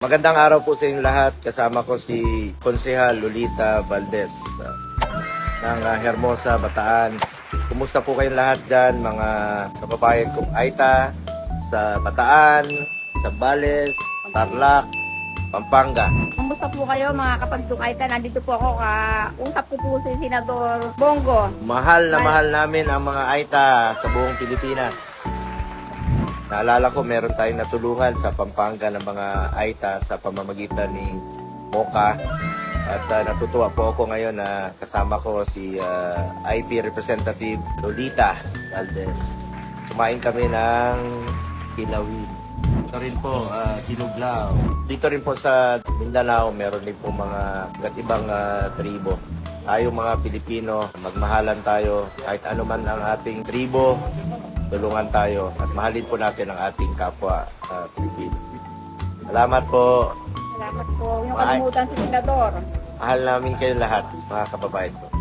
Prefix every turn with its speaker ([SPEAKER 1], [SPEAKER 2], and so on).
[SPEAKER 1] Magandang araw po sa inyong lahat. Kasama ko si Konsehal Lolita Valdez uh, ng uh, Hermosa, Bataan. Kumusta po kayong lahat dyan, mga kababayan kong Aita, sa Bataan, sa Bales, Tarlac, Pampanga.
[SPEAKER 2] Kumusta po kayo mga kapagdukaitan? Nandito po ako ka usap ko po si Senador Bongo.
[SPEAKER 1] Mahal na mahal namin ang mga Aita sa buong Pilipinas. Naalala ko, meron tayong natulungan sa Pampanga ng mga Aita sa pamamagitan ni Mocha. At uh, natutuwa po ako ngayon na kasama ko si uh, IP Representative Lolita Valdez. Kumain kami ng kilawin. Ito rin po, uh, sinuglao. Dito rin po sa Mindanao, meron din po mga iba't ibang uh, tribo. Tayo mga Pilipino, magmahalan tayo kahit ano man ang ating tribo, tulungan tayo at mahalin po natin ang ating kapwa uh, Pilipino. Salamat po.
[SPEAKER 2] Salamat po. Yung kalimutan si Senador.
[SPEAKER 1] Mahal namin kayo lahat, mga kababayan ko.